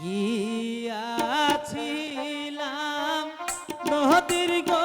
গিয়াছিলাম। নদীর গঙ্গাতে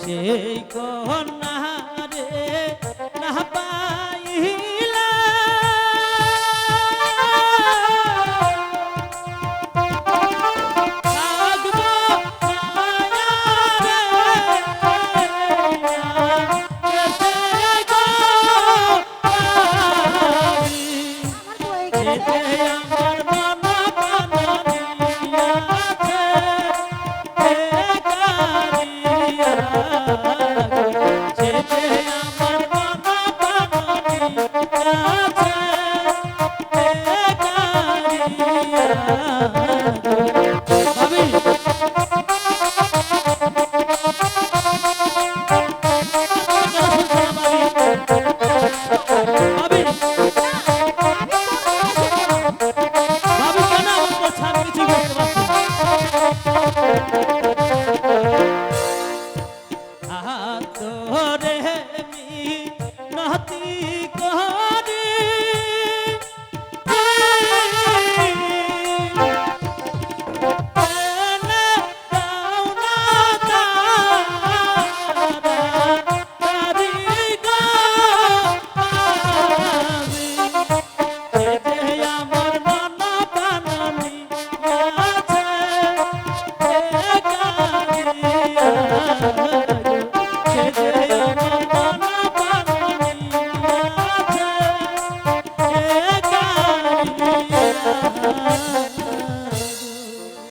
সেই কন্যারে না পাইলা Idea.